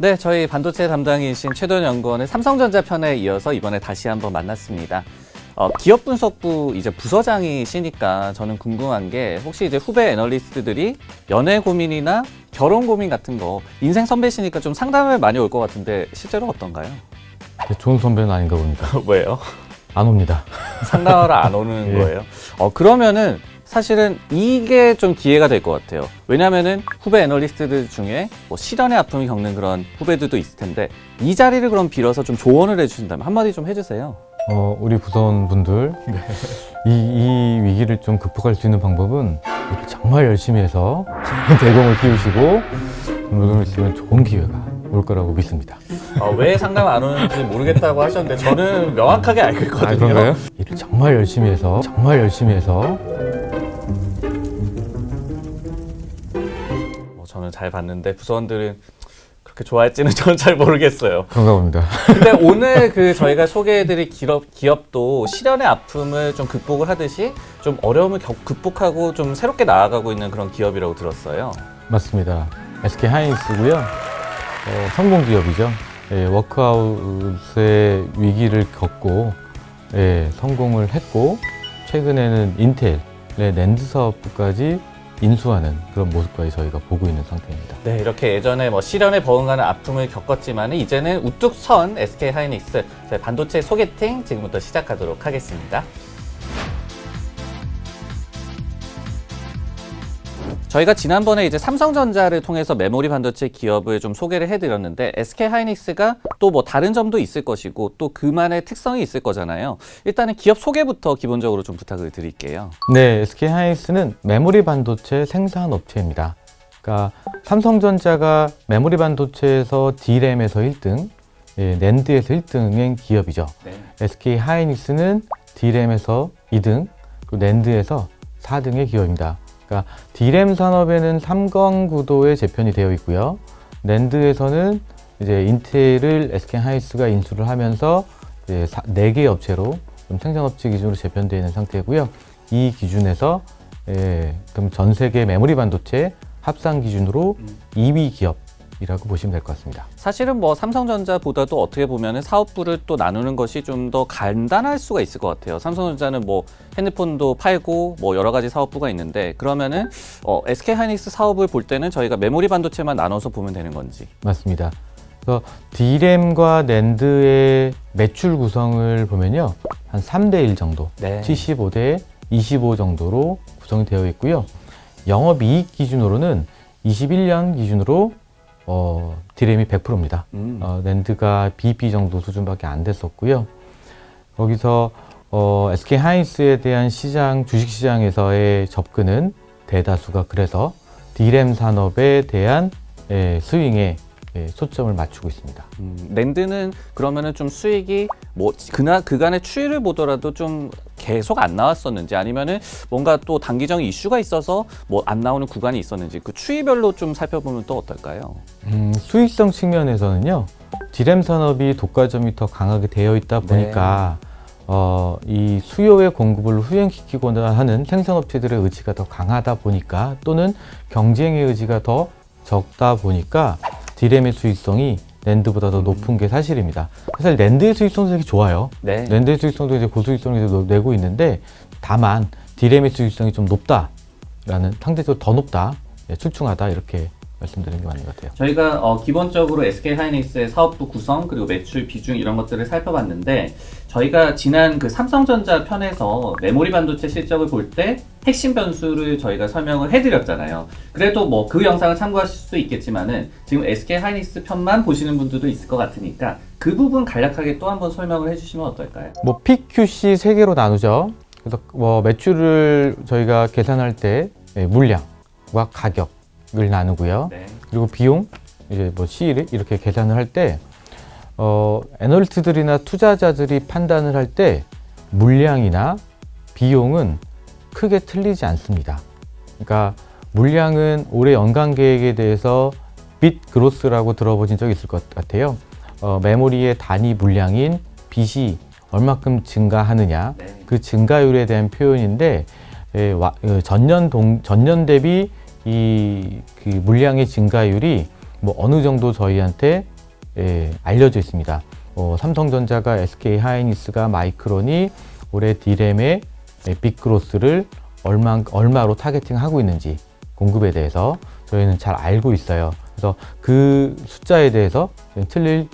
네, 저희 반도체 담당이신 최도현 연구원의 삼성전자 편에 이어서 이번에 다시 한번 만났습니다. 어, 기업 분석부 이제 부서장이시니까 저는 궁금한 게 혹시 이제 후배 애널리스트들이 연애 고민이나 결혼 고민 같은 거 인생 선배시니까 좀 상담을 많이 올 것 같은데 실제로 어떤가요? 좋은 선배는 아닌가 봅니다. 왜요? 안 옵니다. 상담하러 안 오는 예. 거예요? 어, 그러면은 사실은 이게 좀 기회가 될 것 같아요. 왜냐면은 후배 애널리스트들 중에 뭐 실현의 아픔을 겪는 그런 후배들도 있을 텐데 이 자리를 그럼 빌어서 좀 조언을 해주신다면 한마디 좀 해주세요. 어, 우리 부서원 분들 이, 이 위기를 좀 극복할 수 있는 방법은 정말 열심히 해서 대공을 키우시고 노동을 쓰면 좋은 기회가 올 거라고 믿습니다. 어, 왜 상담 안 오는지 모르겠다고 하셨는데 저는 명확하게 알고 있거든요. 아, 그런가요? 일을 정말 열심히 해서 정말 열심히 해서 저는 잘 봤는데 부서원들은 그렇게 좋아할지는 저는 잘 모르겠어요. 그런가 봅니다. 근데 오늘 그 저희가 소개해드릴 기업, 기업도 실현의 아픔을 좀 극복을 하듯이 좀 어려움을 격- 극복하고 좀 새롭게 나아가고 있는 그런 기업이라고 들었어요. 맞습니다. SK 하이닉스고요. 어, 성공 기업이죠. 예, 워크아웃의 위기를 겪고 예, 성공을 했고 최근에는 인텔의 랜드 사업부까지 인수하는 그런 모습까지 저희가 보고 있는 상태입니다. 네, 이렇게 예전에 뭐 실현에 버응하는 아픔을 겪었지만 이제는 우뚝 선 SK 하이닉스 반도체 소개팅 지금부터 시작하도록 하겠습니다. 저희가 지난번에 이제 삼성전자를 통해서 메모리 반도체 기업을 좀 소개를 해드렸는데 SK 하이닉스가 또 뭐 다른 점도 있을 것이고 또 그만의 특성이 있을 거잖아요. 일단은 기업 소개부터 기본적으로 좀 부탁을 드릴게요. 네, SK 하이닉스는 메모리 반도체 생산 업체입니다. 그러니까 삼성전자가 메모리 반도체에서 D램에서 1등, 예, 낸드에서 1등인 기업이죠. 네. SK 하이닉스는 D램에서 2등, 그리고 낸드에서 4등의 기업입니다. 그러니까 D램 산업에는 삼광 구도의 재편이 되어 있고요. 낸드에서는 이제 인텔을 SK 하이닉스가 인수를 하면서 이제 4개 업체로 좀 생산업체 기준으로 재편되어 있는 상태고요. 이 기준에서 예, 그럼 전 세계 메모리 반도체 합산 기준으로 2위 기업 이라고 보시면 될 것 같습니다. 사실은 뭐 삼성전자보다도 어떻게 보면 사업부를 또 나누는 것이 좀 더 간단할 수가 있을 것 같아요. 삼성전자는 뭐 핸드폰도 팔고 뭐 여러 가지 사업부가 있는데 그러면은 어, SK 하이닉스 사업을 볼 때는 저희가 메모리 반도체만 나눠서 보면 되는 건지. 맞습니다. 그래서 D램과 낸드의 매출 구성을 보면요. 한 3대 1 정도, 네. 75대 25 정도로 구성이 되어 있고요. 영업 이익 기준으로는 21년 기준으로 어, D램이 100%입니다. 음. 어, 낸드가 BP 정도 수준밖에 안 됐었고요. 거기서 어, SK 하이닉스에 대한 시장 주식 시장에서의 접근은 대다수가 그래서 D램 산업에 대한 예, 스윙에 예, 초점을 맞추고 있습니다. 음, 랜드는 그러면은 좀 수익이 뭐 그나 그간의 추이를 보더라도 좀 계속 안 나왔었는지 아니면은 뭔가 또 단기적인 이슈가 있어서 뭐 안 나오는 구간이 있었는지 그 추이별로 좀 살펴보면 또 어떨까요? 음, 수익성 측면에서는요, D램 산업이 독과점이 더 강하게 되어 있다 보니까 어, 이 수요의 공급을 후행시키고자 하는 생산업체들의 의지가 더 강하다 보니까 또는 경쟁의 의지가 더 적다 보니까 D램의 수익성이 랜드보다 더 높은 게 사실입니다. 사실 랜드의 수익성도 되게 좋아요. 네. 랜드의 수익성도 이제 고수익성을 내고 있는데 다만 D램의 수익성이 좀 높다라는 상대적으로 더 높다, 예, 출중하다 이렇게 말씀드리는 게 맞는 것 같아요. 저희가 어, 기본적으로 SK 하이닉스의 사업부 구성 그리고 매출 비중 이런 것들을 살펴봤는데 저희가 지난 그 삼성전자 편에서 메모리 반도체 실적을 볼 때 핵심 변수를 저희가 설명을 해드렸잖아요. 그래도 뭐 그 영상을 참고하실 수도 있겠지만은 지금 SK 하이닉스 편만 보시는 분들도 있을 것 같으니까 그 부분 간략하게 또 한번 설명을 해주시면 어떨까요? 뭐 PQC 세 개로 나누죠. 그래서 뭐 매출을 저희가 계산할 때 예, 물량과 가격을 나누고요. 네. 그리고 비용 이제 뭐 C를 이렇게 계산을 할 때 어, 애널리스트들이나 투자자들이 판단을 할 때 물량이나 비용은 크게 틀리지 않습니다. 그러니까 물량은 올해 연간 계획에 대해서 빗 그로스라고 들어보신 적 있을 것 같아요. 어, 메모리의 단위 물량인 빗이 얼마큼 증가하느냐 네. 그 증가율에 대한 표현인데 예, 와- 어, 전년 동 전년 대비 이 그 물량의 증가율이 뭐 어느 정도 저희한테 예, 알려져 있습니다. 어, 삼성전자가 SK 하이닉스가 마이크론이 올해 D램의 예, 빅그로스를 얼마, 얼마로 타겟팅하고 있는지 공급에 대해서 저희는 잘 알고 있어요. 그래서 그 숫자에 대해서 틀릴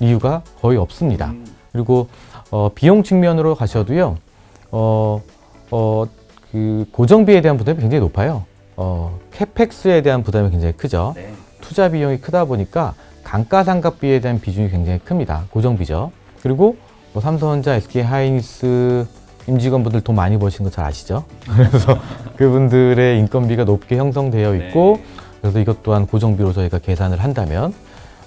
이유가 거의 없습니다. 음, 그리고 어, 비용 측면으로 가셔도요. 어, 어, 그 고정비에 대한 부담이 굉장히 높아요. 어, 캐펙스에 대한 부담이 굉장히 크죠. 네. 투자 비용이 크다 보니까 감가상각비에 대한 비중이 굉장히 큽니다. 고정비죠. 그리고 뭐 삼성전자, SK 하이닉스 임직원분들 돈 많이 버시는 거 잘 아시죠? 그래서 그분들의 인건비가 높게 형성되어 있고 네. 그래서 이것 또한 고정비로 저희가 계산을 한다면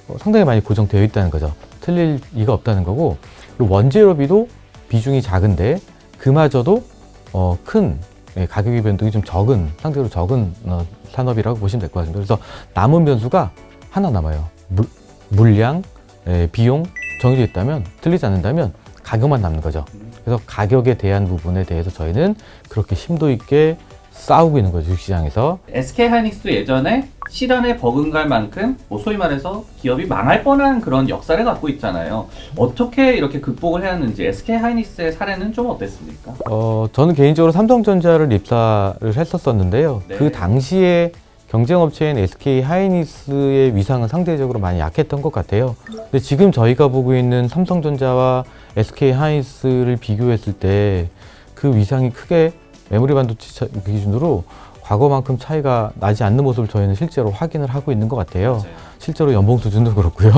어, 상당히 많이 고정되어 있다는 거죠. 틀릴 리가 없다는 거고 그리고 원재료비도 비중이 작은데 그마저도 어, 큰 예, 가격의 변동이 좀 적은 상대로 적은 어, 산업이라고 보시면 될 것 같습니다. 그래서 남은 변수가 하나 남아요. 물, 물량, 예, 비용 정해져 있다면 틀리지 않는다면 가격만 남는 거죠. 그래서 가격에 대한 부분에 대해서 저희는 그렇게 심도 있게 싸우고 있는 거죠 주식시장에서 SK 하이닉스 예전에 실현에 버금갈 만큼 뭐 소위 말해서 기업이 망할 뻔한 그런 역사를 갖고 있잖아요. 어떻게 이렇게 극복을 해왔는지 SK 하이닉스의 사례는 좀 어땠습니까? 어, 저는 개인적으로 삼성전자를 입사를 했었었는데요. 네. 그 당시에 경쟁업체인 SK 하이닉스의 위상은 상대적으로 많이 약했던 것 같아요. 근데 지금 저희가 보고 있는 삼성전자와 SK 하이닉스를 비교했을 때 그 위상이 크게 메모리 반도체 차- 기준으로 과거만큼 차이가 나지 않는 모습을 저희는 실제로 확인을 하고 있는 것 같아요. 실제로 연봉 수준도 그렇고요.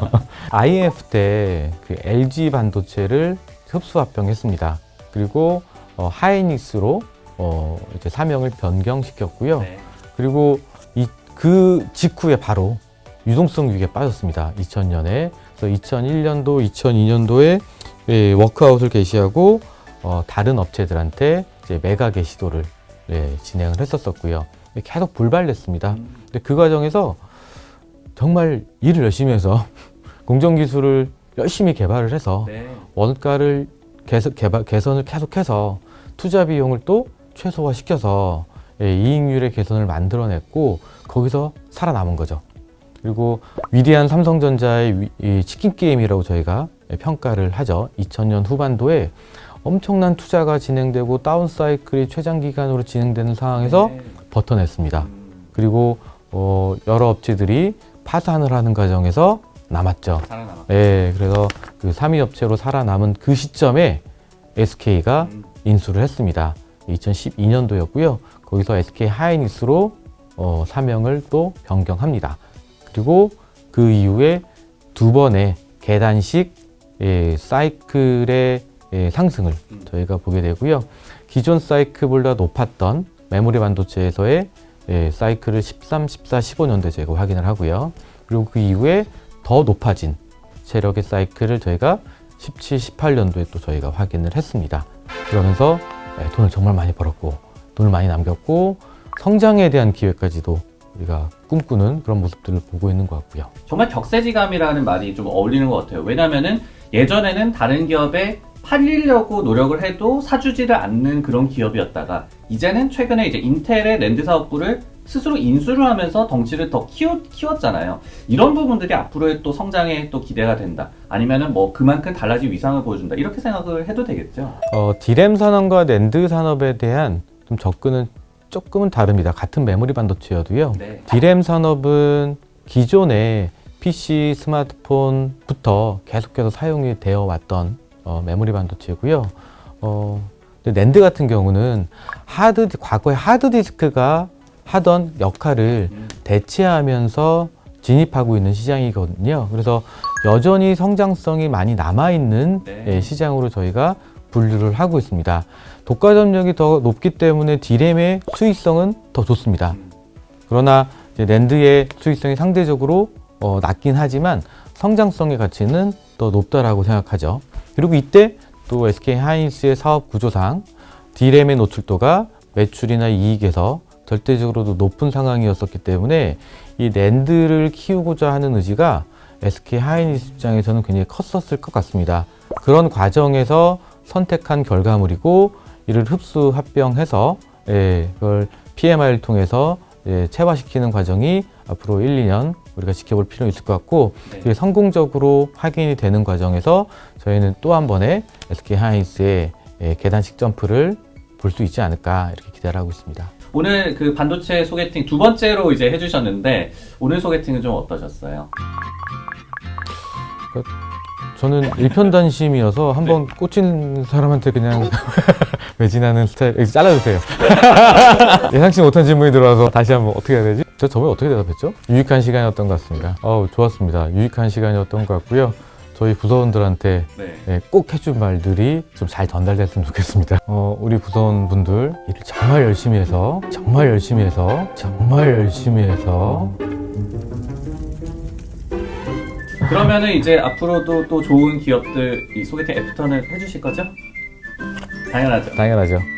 IMF 때 그 LG 반도체를 흡수 합병했습니다. 그리고 어, 하이닉스로 어, 이제 사명을 변경시켰고요. 네. 그리고 이 그 직후에 바로 유동성 위기에 빠졌습니다. 2000년에. 그래서 2001년도, 2002년도에 예, 워크아웃을 개시하고 어, 다른 업체들한테 이제 매각의 시도를 예, 진행을 했었었고요. 계속 불발됐습니다. 음, 근데 그 과정에서 정말 일을 열심히 해서 공정 기술을 열심히 개발을 해서 네. 원가를 계속 개발 개선을 계속해서 투자 비용을 또 최소화시켜서 예, 이익률의 개선을 만들어냈고 거기서 살아남은 거죠. 그리고 위대한 삼성전자의 위- 치킨 게임이라고 저희가 평가를 하죠. 2000년 후반도에 엄청난 투자가 진행되고 다운 사이클이 최장 기간으로 진행되는 상황에서 네. 버텨냈습니다. 음, 그리고 어, 여러 업체들이 파산을 하는 과정에서 남았죠. 살아남았. 예, 그래서 그 3위 업체로 살아남은 그 시점에 SK가 음, 인수를 했습니다. 2012년도였고요. 거기서 SK 하이닉스로 어, 사명을 또 변경합니다. 그리고 그 이후에 두 번의 계단식 예, 사이클의 예, 상승을 음. 저희가 보게 되고요. 기존 사이클보다 높았던 메모리 반도체에서의 예, 사이클을 13, 14, 15년도에 저희가 확인을 하고요. 그리고 그 이후에 더 높아진 체력의 사이클을 저희가 17, 18년도에 또 저희가 확인을 했습니다. 그러면서 예, 돈을 정말 많이 벌었고 돈을 많이 남겼고 성장에 대한 기회까지도 우리가 꿈꾸는 그런 모습들을 보고 있는 것 같고요. 정말 격세지감이라는 말이 좀 어울리는 것 같아요. 왜냐면은 예전에는 다른 기업에 팔리려고 노력을 해도 사주지를 않는 그런 기업이었다가 이제는 최근에 이제 인텔의 랜드 사업부를 스스로 인수를 하면서 덩치를 더 키워, 키웠잖아요. 이런 부분들이 앞으로의 또 성장에 또 기대가 된다. 아니면은 뭐 그만큼 달라진 위상을 보여준다. 이렇게 생각을 해도 되겠죠. 어, 디램 산업과 낸드 산업에 대한 좀 접근은 조금은 다릅니다. 같은 메모리 반도체여도요. 네. 디램 산업은 기존의 PC, 스마트폰부터 계속해서 사용이 되어 왔던 어, 메모리 반도체고요. 어, 낸드 같은 경우는 하드 과거의 하드 디스크가 하던 역할을 음, 대체하면서 진입하고 있는 시장이거든요. 그래서 여전히 성장성이 많이 남아 있는 네. 예, 시장으로 저희가 분류를 하고 있습니다. 독과 점력이 더 높기 때문에 디램의 수익성은 더 좋습니다. 음, 그러나 랜드의 수익성이 상대적으로 어, 낮긴 하지만 성장성의 가치는 더 높다라고 생각하죠. 그리고 이때 또 SK 하이닉스의 사업 구조상 디램의 노출도가 매출이나 이익에서 절대적으로도 높은 상황이었었기 때문에 이 랜드를 키우고자 하는 의지가 SK 하이닉스 입장에서는 굉장히 컸었을 것 같습니다. 그런 과정에서 선택한 결과물이고 이를 흡수 합병해서 예, 그걸 PMI를 통해서 예, 체화시키는 과정이 앞으로 1, 2년 우리가 지켜볼 필요는 있을 것 같고 네. 성공적으로 확인이 되는 과정에서 저희는 또 한 번의 SK 하이닉스의 예, 계단식 점프를 볼 수 있지 않을까 이렇게 기대를 하고 있습니다. 오늘 그 반도체 소개팅 두 번째로 이제 해주셨는데 오늘 소개팅은 좀 어떠셨어요? 저는 일편단심이어서 한번 꽂힌 사람한테 그냥 매진하는 스타일 여기 잘라주세요 예상치 못한 질문이 들어와서 다시 한번 어떻게 해야 되지? 저 저번에 어떻게 대답했죠? 유익한 시간이었던 것 같습니다 어우 좋았습니다 유익한 시간이었던 것 같고요 저희 부서원들한테 네. 예, 꼭 해준 말들이 좀 잘 전달됐으면 좋겠습니다 어, 우리 부서원분들 일을 정말 열심히 해서 정말 열심히 해서 정말 열심히 해서 그러면은 이제 앞으로도 또 좋은 기업들 이 소개팅 애프터는 해주실 거죠? 당연하죠. 당연하죠